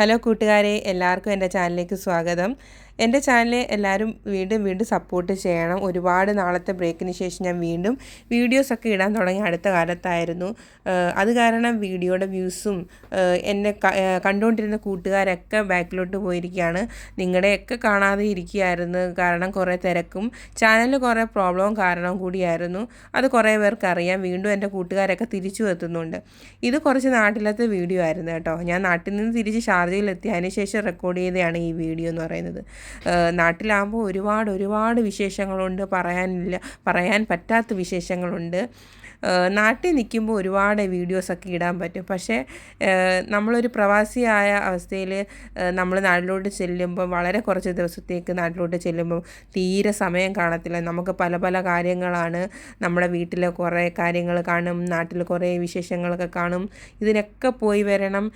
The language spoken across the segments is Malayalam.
ഹലോ കൂട്ടുകാരെ എല്ലാവർക്കും എന്റെ ചാനലിലേക്ക് സ്വാഗതം. എന്റെ ചാനലിൽ എല്ലാവരും വീണ്ടും വീണ്ടും സപ്പോർട്ട് ചെയ്യണം. ഒരുപാട് നാളത്തെ ബ്രേക്കിന് ശേഷം ഞാൻ വീണ്ടും വീഡിയോസൊക്കെ ഇടാൻ തുടങ്ങി അടുത്ത കാലത്തായിരുന്നു. അത് കാരണം വീഡിയോയുടെ വ്യൂസും എന്നെ കണ്ടുകൊണ്ടിരുന്ന കൂട്ടുകാരൊക്കെ ബാക്കിലോട്ട് പോയിരിക്കുകയാണ്. നിങ്ങളുടെയൊക്കെ കാണാതെ ഇരിക്കുകയായിരുന്നു. കാരണം കുറേ തിരക്കും ചാനലിൽ കുറേ പ്രോബ്ലവും കാരണവും കൂടിയായിരുന്നു. അത് കുറേ പേർക്ക് അറിയാം. വീണ്ടും എന്റെ കൂട്ടുകാരൊക്കെ തിരിച്ചു എത്തുന്നുണ്ട്. ഇത് കുറച്ച് നാട്ടിലത്തെ വീഡിയോ ആയിരുന്നു കേട്ടോ. ഞാൻ നാട്ടിൽ നിന്ന് തിരിച്ച് ഷാർജയിലെത്തി. അതിനുശേഷം റെക്കോർഡ് ചെയ്തതാണ് ഈ വീഡിയോ എന്ന് പറയുന്നത്. നാട്ടിലാകുമ്പോൾ ഒരുപാട് ഒരുപാട് വിശേഷങ്ങളുണ്ട്. പറയാനില്ല പറയാൻ പറ്റാത്ത വിശേഷങ്ങളുണ്ട്. നാട്ടിൽ നിൽക്കുമ്പോൾ ഒരുപാട് വീഡിയോസൊക്കെ ഇടാൻ പറ്റും. പക്ഷേ നമ്മളൊരു പ്രവാസിയായ അവസ്ഥയിൽ നമ്മൾ നാട്ടിലോട്ട് ചെല്ലുമ്പോൾ വളരെ കുറച്ച് ദിവസത്തേക്ക് നാട്ടിലോട്ട് ചെല്ലുമ്പോൾ തീരെ സമയം കാണത്തില്ല. നമുക്ക് പല പല കാര്യങ്ങളാണ് നമ്മുടെ വീട്ടിലെ കുറേ കാര്യങ്ങൾ കാണും നാട്ടിൽ കുറേ വിശേഷങ്ങളൊക്കെ കാണും. ഇതിനൊക്കെ പോയി വരണം.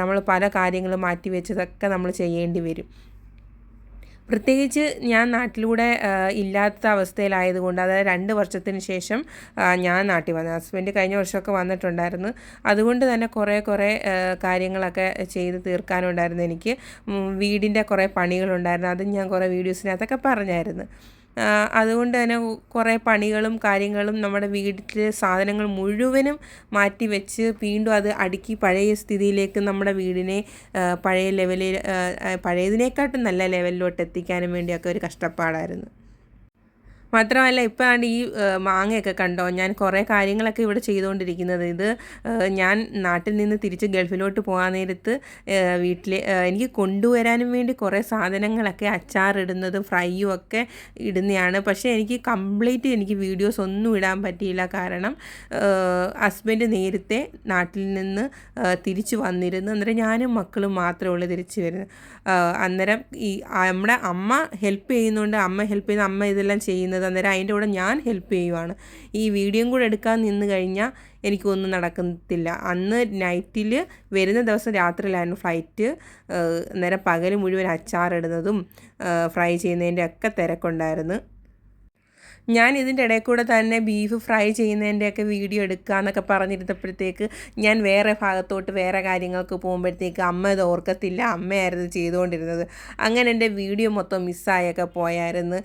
നമ്മൾ പല കാര്യങ്ങളും മാറ്റി വെച്ചതൊക്കെ നമ്മൾ ചെയ്യേണ്ടി വരും. പ്രത്യേകിച്ച് ഞാൻ നാട്ടിലൂടെ ഇല്ലാത്ത അവസ്ഥയിലായതുകൊണ്ട് അതായത് രണ്ട് വർഷത്തിന് ശേഷം ഞാൻ നാട്ടിൽ വന്നു ഹസ്ബൻഡ് കഴിഞ്ഞ വർഷമൊക്കെ വന്നിട്ടുണ്ടായിരുന്നു. അതുകൊണ്ട് തന്നെ കുറേ കുറേ കാര്യങ്ങളൊക്കെ ചെയ്ത് തീർക്കാനുണ്ടായിരുന്നു എനിക്ക്. വീടിന്റെ കുറേ പണികളുണ്ടായിരുന്നു. അതും ഞാൻ കുറേ വീഡിയോസിനകത്തൊക്കെ പറഞ്ഞായിരുന്നു. അതുകൊണ്ട് തന്നെ കുറേ പണികളും കാര്യങ്ങളും നമ്മുടെ വീട്ടിലെ സാധനങ്ങൾ മുഴുവനും മാറ്റി വെച്ച് വീണ്ടും അത് അടുക്കി പഴയ സ്ഥിതിയിലേക്ക് നമ്മുടെ വീടിനെ പഴയ ലെവലിൽ പഴയതിനെക്കാട്ടും നല്ല ലെവലിലോട്ട് എത്തിക്കാനും വേണ്ടിയൊക്കെ ഒരു കഷ്ടപ്പാടായിരുന്നു. മാത്രമല്ല ഇപ്പോഴാണ് ഈ മാങ്ങയൊക്കെ കണ്ടോ? ഞാൻ കുറേ കാര്യങ്ങളൊക്കെ ഇവിടെ ചെയ്തുകൊണ്ടിരിക്കുന്നത് ഇത് ഞാൻ നാട്ടിൽ നിന്ന് തിരിച്ച് ഗൾഫിലോട്ട് പോകാൻ നേരത്ത് വീട്ടിൽ എനിക്ക് കൊണ്ടുവരാനും വേണ്ടി കുറേ സാധനങ്ങളൊക്കെ അച്ചാറിടുന്നതും ഫ്രൈയും ഒക്കെ ഇടുന്നതാണ് പക്ഷേ എനിക്ക് കംപ്ലീറ്റ് എനിക്ക് വീഡിയോസ് ഒന്നും ഇടാൻ പറ്റിയില്ല. കാരണം ഹസ്ബൻഡ് നേരത്തെ നാട്ടിൽ നിന്ന് തിരിച്ചു വന്നിരുന്നു. അന്നേരം ഞാനും മക്കളും മാത്രമേ ഉള്ളൂ തിരിച്ചു വരുന്നത്. അന്നേരം ഈ നമ്മുടെ അമ്മ ഹെൽപ്പ് ചെയ്യുന്നുണ്ട് അമ്മ ഹെൽപ്പ് ചെയ്യുന്ന അമ്മ ഇതെല്ലാം ചെയ്യുന്നത് ചെയ്യുന്നത് അന്നേരം അതിന്റെ കൂടെ ഞാൻ ഹെൽപ്പ് ചെയ്യുവാണ്. ഈ വീഡിയോയും കൂടെ എടുക്കാൻ നിന്ന് കഴിഞ്ഞാൽ എനിക്കൊന്നും നടക്കത്തില്ല. അന്ന് നൈറ്റിൽ വരുന്ന ദിവസം രാത്രിയിലായിരുന്നു ഫ്ലൈറ്റ് അന്നേരം പകൽ മുഴുവൻ അച്ചാറിടുന്നതും ഫ്രൈ ചെയ്യുന്നതിന്റെ ഒക്കെ തിരക്കുണ്ടായിരുന്നു. ഞാൻ ഇതിന്റെ ഇടയിൽ കൂടെ തന്നെ ബീഫ് ഫ്രൈ ചെയ്യുന്നതിന്റെയൊക്കെ വീഡിയോ എടുക്കുക എന്നൊക്കെ പറഞ്ഞിരുന്നപ്പോഴത്തേക്ക് ഞാൻ വേറെ ഭാഗത്തോട്ട് വേറെ കാര്യങ്ങൾക്ക് പോകുമ്പോഴത്തേക്ക് അമ്മ ഇത് ഓർക്കത്തില്ല. അമ്മയായിരുന്നു ചെയ്തുകൊണ്ടിരുന്നത്. അങ്ങനെ എന്റെ വീഡിയോ മൊത്തം മിസ്സായൊക്കെ പോയായിരുന്നു.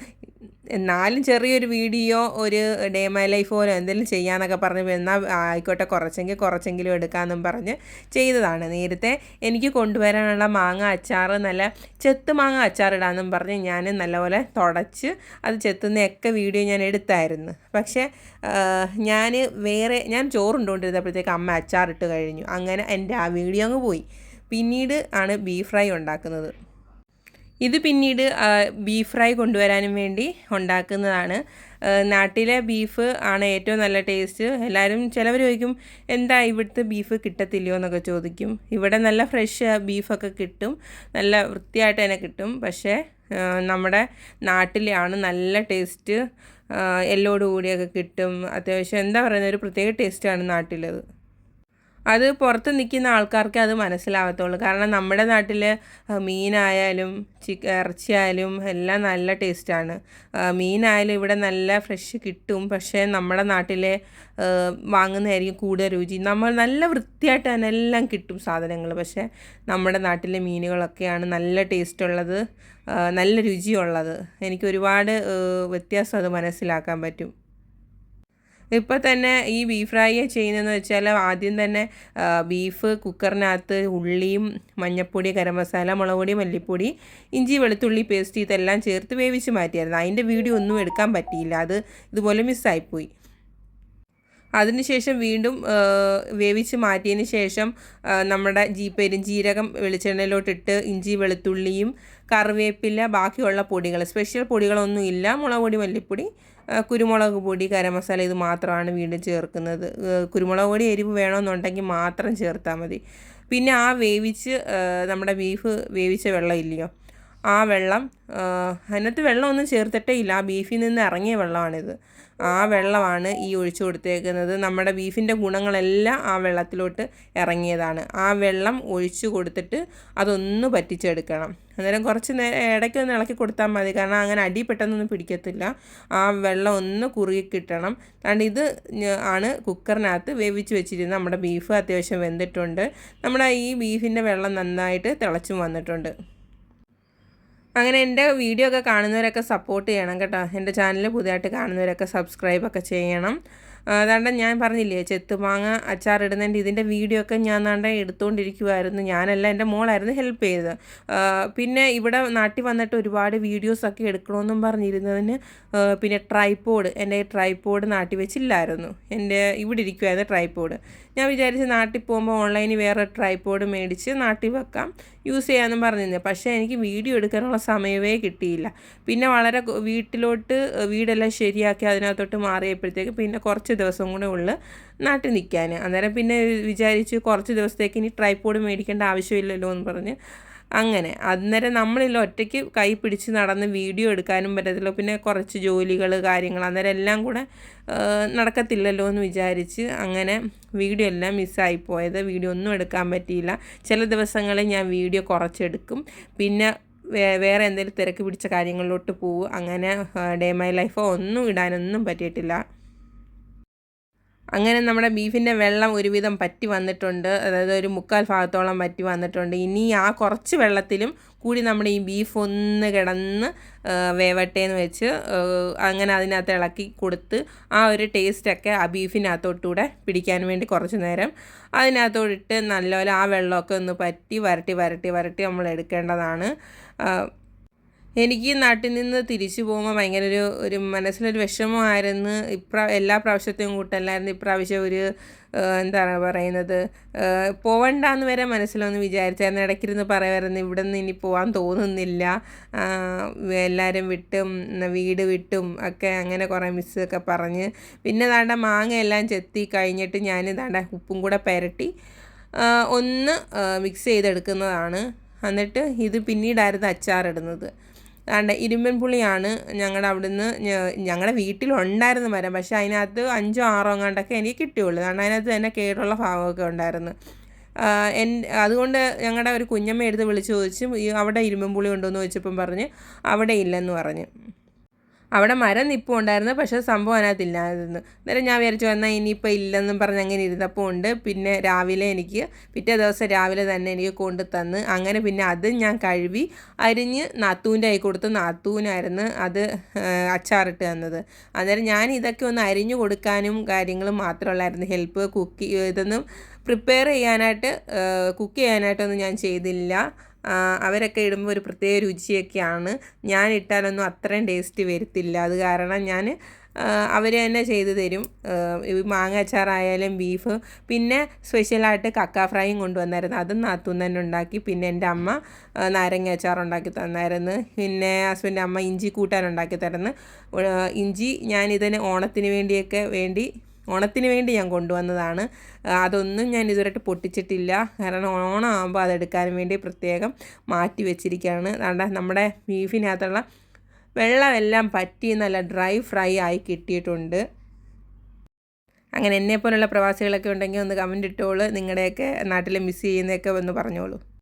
എന്നാലും ചെറിയൊരു വീഡിയോ ഒരു ഡേ മൈ ലൈഫ് പോലെ എന്തെങ്കിലും ചെയ്യാമെന്നൊക്കെ പറഞ്ഞ് എന്നാൽ ആയിക്കോട്ടെ കുറച്ചെങ്കിൽ കുറച്ചെങ്കിലും എടുക്കാമെന്നും പറഞ്ഞ് ചെയ്തതാണ്. നേരത്തെ എനിക്ക് കൊണ്ടുവരാനുള്ള മാങ്ങ അച്ചാർ നല്ല ചെത്ത് മാങ്ങ അച്ചാർ അച്ചാറിടാമെന്നും പറഞ്ഞ് ഞാൻ നല്ലപോലെ തുടച്ച് അത് ചെത്തുന്നൊക്കെ വീഡിയോ ഞാൻ എടുത്തായിരുന്നു. പക്ഷേ ഞാൻ വേറെ ഞാൻ ചോറുണ്ടോണ്ടിരുന്നപ്പോഴത്തേക്ക് അമ്മ അച്ചാറിട്ട് കഴിഞ്ഞു. അങ്ങനെ എന്റെ ആ വീഡിയോ അങ്ങ് പോയി. പിന്നീട് ആണ് ബീഫ് ഫ്രൈ ഉണ്ടാക്കുന്നത്. ഇത് പിന്നീട് ബീഫ് ഫ്രൈ കൊണ്ടുവരാനും വേണ്ടി ഉണ്ടാക്കുന്നതാണ്. നാട്ടിലെ ബീഫ് ആണ് ഏറ്റവും നല്ല ടേസ്റ്റ് എല്ലാവരും ചിലവർ ചോദിക്കും എന്താ ഇവിടുത്തെ ബീഫ് കിട്ടത്തില്ലയോ? എന്നൊക്കെ ചോദിക്കും. ഇവിടെ നല്ല ഫ്രഷ് ബീഫൊക്കെ കിട്ടും. നല്ല വൃത്തിയായിട്ട് തന്നെ കിട്ടും. പക്ഷേ നമ്മുടെ നാട്ടിലാണ് നല്ല ടേസ്റ്റ് എല്ലോടുകൂടിയൊക്കെ കിട്ടും. അത്യാവശ്യം എന്താ പറയുന്നത് ഒരു പ്രത്യേക ടേസ്റ്റാണ് നാട്ടിലത്. അത് പുറത്ത് നിൽക്കുന്ന ആൾക്കാർക്ക് അത് മനസ്സിലാവത്തുള്ളൂ. കാരണം നമ്മുടെ നാട്ടിൽ മീനായാലും ചിക്ക ഇറച്ചിയായാലും എല്ലാം നല്ല ടേസ്റ്റാണ് മീനായാലും ഇവിടെ നല്ല ഫ്രഷ് കിട്ടും. പക്ഷേ നമ്മുടെ നാട്ടിലെ വാങ്ങുന്നതായിരിക്കും കൂടുതൽ രുചി. നമ്മൾ നല്ല വൃത്തിയായിട്ട് തന്നെ എല്ലാം കിട്ടും സാധനങ്ങൾ. പക്ഷേ നമ്മുടെ നാട്ടിലെ മീനുകളൊക്കെയാണ് നല്ല ടേസ്റ്റുള്ളത് നല്ല രുചിയുള്ളത്. എനിക്ക് ഒരുപാട് വ്യത്യാസം അത് മനസ്സിലാക്കാൻ പറ്റും. ഇപ്പോൾ തന്നെ ഈ ബീഫ് ഫ്രൈ ചെയ്യുന്നതെന്ന് വെച്ചാൽ ആദ്യം തന്നെ ബീഫ് കുക്കറിനകത്ത് ഉള്ളിയും മഞ്ഞൾപ്പൊടി ഗരം മസാല മുളക് പൊടി മല്ലിപ്പൊടി ഇഞ്ചി വെളുത്തുള്ളി പേസ്റ്റ് ഇതെല്ലാം ചേർത്ത് വേവിച്ച് മാറ്റിയായിരുന്നു. അതിന്റെ വീഡിയോ ഒന്നും എടുക്കാൻ പറ്റിയില്ല. അത് ഇതുപോലെ മിസ്സായിപ്പോയി അതിനുശേഷം വീണ്ടും വേവിച്ച് മാറ്റിയതിന് ശേഷം നമ്മുടെ ജീ പെരുംജീരകം വെളിച്ചെണ്ണയിലോട്ടിട്ട് ഇഞ്ചി വെളുത്തുള്ളിയും കറിവേപ്പില ബാക്കിയുള്ള പൊടികൾ സ്പെഷ്യൽ പൊടികളൊന്നും ഇല്ല. മുളക് പൊടി മല്ലിപ്പൊടി കുരുമുളക് പൊടി ഗരം മസാല ഇത് മാത്രമാണ് വീണ്ടും ചേർക്കുന്നത്. കുരുമുളക് പൊടി എരിവ് വേണമെന്നുണ്ടെങ്കിൽ മാത്രം ചേർത്താൽ മതി. പിന്നെ ആ വേവിച്ച് നമ്മുടെ ബീഫ് വേവിച്ച വെള്ളം ഇല്ലയോ? ആ വെള്ളം അതിനകത്ത് വെള്ളമൊന്നും ചേർത്തിട്ടേ ഇല്ല ആ ബീഫിൽ നിന്ന് ഇറങ്ങിയ വെള്ളമാണിത്. ആ വെള്ളമാണ് ഈ ഒഴിച്ചു കൊടുത്തേക്കുന്നത്. നമ്മുടെ ബീഫിന്റെ ഗുണങ്ങളെല്ലാം ആ വെള്ളത്തിലോട്ട് ഇറങ്ങിയതാണ്. ആ വെള്ളം ഒഴിച്ചു കൊടുത്തിട്ട് അതൊന്ന് പറ്റിച്ചെടുക്കണം. അന്നേരം കുറച്ച് നേരം ഇടയ്ക്ക് ഒന്ന് ഇളക്കി കൊടുത്താൽ മതി. കാരണം അങ്ങനെ അടി പെട്ടെന്നൊന്നും പിടിക്കത്തില്ല. ആ വെള്ളം ഒന്ന് കുറുകി കിട്ടണം. കാരണം ഇത് ആണ് കുക്കറിനകത്ത് വേവിച്ച് വെച്ചിരുന്നത് നമ്മുടെ ബീഫ് അത്യാവശ്യം വെന്തിട്ടുണ്ട്. നമ്മുടെ ഈ ബീഫിന്റെ വെള്ളം നന്നായിട്ട് തിളച്ചും വന്നിട്ടുണ്ട്. അങ്ങനെ എന്റെ വീഡിയോ ഒക്കെ കാണുന്നവരൊക്കെ സപ്പോർട്ട് ചെയ്യണം കേട്ടോ. എന്റെ ചാനൽ പുതിയതായിട്ട് കാണുന്നവരൊക്കെ സബ്സ്ക്രൈബ് ഒക്കെ ചെയ്യണം. അതാണ്ട് ഞാൻ പറഞ്ഞില്ലേ ചെത്തുമാങ്ങ അച്ചാറിടുന്നതിന്റെ ഇതിന്റെ വീഡിയോ ഒക്കെ ഞാൻ നാണ്ട എടുത്തുകൊണ്ടിരിക്കുമായിരുന്നു ഞാനല്ല എന്റെ മോളായിരുന്നു ഹെൽപ്പ് ചെയ്തത്. പിന്നെ ഇവിടെ നാട്ടിൽ വന്നിട്ട് ഒരുപാട് വീഡിയോസൊക്കെ എടുക്കണമെന്നും പറഞ്ഞിരുന്നതിന് പിന്നെ ട്രൈപ്പോഡ് എന്റെ ട്രൈപ്പോഡ് നാട്ടിൽ വെച്ചില്ലായിരുന്നു. എന്റെ ഇവിടെ ഇരിക്കുമായിരുന്നു ട്രൈപ്പോഡ് ഞാൻ വിചാരിച്ച് നാട്ടിൽ പോകുമ്പോൾ ഓൺലൈനിൽ വേറെ ട്രൈപ്പോഡ് മേടിച്ച് നാട്ടിൽ വെക്കാം. യൂസ് ചെയ്യാമെന്നും പറഞ്ഞിരുന്നത് പക്ഷേ എനിക്ക് വീഡിയോ എടുക്കാനുള്ള സമയമേ കിട്ടിയില്ല. പിന്നെ വളരെ വീട്ടിലോട്ട് വീടെല്ലാം ശരിയാക്കി അതിനകത്തോട്ട് മാറിയപ്പോഴത്തേക്ക് പിന്നെ കുറച്ച് ദിവസം കൂടെ ഉള്ളു നാട്ടിൽ നിൽക്കാൻ. അന്നേരം പിന്നെ വിചാരിച്ച് കുറച്ച് ദിവസത്തേക്ക് ഇനി ട്രൈപ്പോഡ് മേടിക്കേണ്ട ആവശ്യമില്ലല്ലോ എന്ന് പറഞ്ഞ് അങ്ങനെ. അന്നേരം നമ്മളില്ല ഒറ്റയ്ക്ക് കൈ പിടിച്ച് നടന്ന് വീഡിയോ എടുക്കാനും പറ്റത്തില്ല. പിന്നെ കുറച്ച് ജോലികൾ കാര്യങ്ങൾ അന്നേരം എല്ലാം കൂടെ നടക്കത്തില്ലല്ലോ എന്ന് വിചാരിച്ച് അങ്ങനെ വീഡിയോ എല്ലാം മിസ്സായി പോയത്. വീഡിയോ ഒന്നും എടുക്കാൻ പറ്റിയില്ല. ചില ദിവസങ്ങളിൽ ഞാൻ വീഡിയോ കുറച്ചെടുക്കും. പിന്നെ വേറെ എന്തെങ്കിലും തിരക്ക് പിടിച്ച കാര്യങ്ങളിലോട്ട് പോകും അങ്ങനെ ഡേ മൈ ലൈഫോ ഒന്നും ഇടാനൊന്നും പറ്റിയിട്ടില്ല. അങ്ങനെ നമ്മുടെ ബീഫിന്റെ വെള്ളം ഒരുവിധം പറ്റി വന്നിട്ടുണ്ട്. അതായത് ഒരു മുക്കാൽ ഭാഗത്തോളം പറ്റി വന്നിട്ടുണ്ട്. ഇനി ആ കുറച്ച് വെള്ളത്തിലും കൂടി നമ്മുടെ ഈ ബീഫ് ഒന്ന് കിടന്ന് വേവട്ടെ എന്ന് വെച്ച് അങ്ങനെ അതിനകത്ത് ഇളക്കി കൊടുത്ത് ആ ഒരു ടേസ്റ്റൊക്കെ ആ ബീഫിനകത്തോട്ടൂടെ പിടിക്കാൻ വേണ്ടി കുറച്ച് നേരം അതിനകത്തോട്ടിട്ട് നല്ലപോലെ ആ വെള്ളമൊക്കെ ഒന്ന് പറ്റി വരട്ടി വരട്ടി വരട്ടി നമ്മൾ എടുക്കേണ്ടതാണ്. എനിക്ക് നാട്ടിൽ നിന്ന് തിരിച്ചു പോകുമ്പോൾ ഭയങ്കര ഒരു ഒരു മനസ്സിലൊരു വിഷമമായിരുന്നു. ഇപ്രാ എല്ലാ പ്രാവശ്യത്തെയും കൂട്ടല്ലായിരുന്നു. ഇപ്രാവശ്യം ഒരു എന്താണ് പറയുന്നത് പോവണ്ടെന്ന് വരെ മനസ്സിലൊന്ന് വിചാരിച്ചായിരുന്നു. ഇടയ്ക്കിരുന്ന് പറയുമായിരുന്നു ഇവിടെ നിന്ന് ഇനി പോകാൻ തോന്നുന്നില്ല. എല്ലാവരും വിട്ടും വീട് വിട്ടും ഒക്കെ അങ്ങനെ കുറേ മിസ്സൊക്കെ പറഞ്ഞ്. പിന്നെ താണ്ട മാങ്ങ എല്ലാം ചെത്തി കഴിഞ്ഞിട്ട് ഞാൻ താണ്ട ഉപ്പും കൂടെ പുരട്ടി ഒന്ന് മിക്സ് ചെയ്തെടുക്കുന്നതാണ്. എന്നിട്ട് ഇത് പിന്നീടായിരുന്നു അച്ചാറിടുന്നത്. ആണ്ട് ഇരുമ്പൻ പുളിയാണ് ഞങ്ങളുടെ അവിടുന്ന് ഞങ്ങളുടെ വീട്ടിലുണ്ടായിരുന്നു മരം. പക്ഷേ അതിനകത്ത് അഞ്ചോ ആറോ അങ്ങാണ്ടൊക്കെ എനിക്ക് കിട്ടിയുള്ളൂ. കാരണം അതിനകത്ത് തന്നെ കേടുള്ള ഭാഗമൊക്കെ ഉണ്ടായിരുന്നു. എൻ അതുകൊണ്ട് ഞങ്ങളുടെ ഒരു കുഞ്ഞമ്മ എടുത്ത് വിളിച്ച് ചോദിച്ചു അവിടെ ഇരുമ്പൻ പുളി ഉണ്ടോ എന്ന് ചോദിച്ചപ്പം പറഞ്ഞ് അവിടെ ഇല്ലെന്ന് പറഞ്ഞു. അവിടെ മരം നിപ്പുണ്ടായിരുന്നു പക്ഷേ സംഭവം അതിനകത്തില്ലായിരുന്നു. അന്നേരം ഞാൻ വിചാരിച്ചു വന്നാൽ ഇനിയിപ്പോൾ ഇല്ലെന്നും പറഞ്ഞ് അങ്ങനെ ഇരുന്നപ്പോൾ ഉണ്ട്. പിന്നെ രാവിലെ എനിക്ക് പിറ്റേ ദിവസം രാവിലെ തന്നെ എനിക്ക് കൊണ്ട് തന്ന്. അങ്ങനെ പിന്നെ അത് ഞാൻ കഴുകി അരിഞ്ഞ് നാത്തൂന്റെ കൈ കൊടുത്ത് നാത്തൂനായിരുന്നു അത് അച്ചാറിട്ട് തന്നത്. അന്നേരം ഞാൻ ഇതൊക്കെ ഒന്ന് അരിഞ്ഞു കൊടുക്കാനും കാര്യങ്ങളും മാത്രമുള്ളായിരുന്നു ഹെൽപ്പ് കുക്ക് ഇതൊന്നും പ്രിപ്പയർ ചെയ്യാനായിട്ട് കുക്ക് ചെയ്യാനായിട്ടൊന്നും ഞാൻ ചെയ്തില്ല. അവരൊക്കെ ഇടുമ്പോൾ ഒരു പ്രത്യേക രുചിയൊക്കെയാണ്. ഞാൻ ഇട്ടാലൊന്നും അത്രയും ടേസ്റ്റ് വരത്തില്ല. അത് കാരണം ഞാൻ അവർ തന്നെ ചെയ്തു തരും. മാങ്ങ അച്ചാറായാലും ബീഫ് പിന്നെ സ്പെഷ്യലായിട്ട് കക്ക ഫ്രൈയും കൊണ്ടുവന്നായിരുന്നു. അതും നാത്തൂൻ തന്നെ ഉണ്ടാക്കി. പിന്നെ എന്റെ അമ്മ നാരങ്ങ അച്ചാർ ഉണ്ടാക്കി തന്നായിരുന്നു. പിന്നെ ഹസ്ബന്റെ അമ്മ ഇഞ്ചി കൂട്ടാൻ ഉണ്ടാക്കി തരുന്നു. ഇഞ്ചി ഞാനിതിന് ഓണത്തിന് വേണ്ടിയൊക്കെ വേണ്ടി ഓണത്തിന് വേണ്ടി ഞാൻ കൊണ്ടുവന്നതാണ്. അതൊന്നും ഞാൻ ഇതുവരെയായിട്ട് പൊട്ടിച്ചിട്ടില്ല. കാരണം ഓണം ഓണമാകുമ്പോൾ അതെടുക്കാൻ വേണ്ടി പ്രത്യേകം മാറ്റി വെച്ചിരിക്കുകയാണ്. അതുകൊണ്ട് നമ്മുടെ ബീഫിനകത്തുള്ള വെള്ളമെല്ലാം പറ്റി നല്ല ഡ്രൈ ഫ്രൈ ആയി കിട്ടിയിട്ടുണ്ട്. അങ്ങനെ എന്നെ പോലുള്ള പ്രവാസികളൊക്കെ ഉണ്ടെങ്കിൽ ഒന്ന് കമന്റ് ഇട്ടോളൂ. നിങ്ങളുടെയൊക്കെ നാട്ടിൽ മിസ് ചെയ്യുന്നതൊക്കെ ഒന്ന് പറഞ്ഞോളൂ.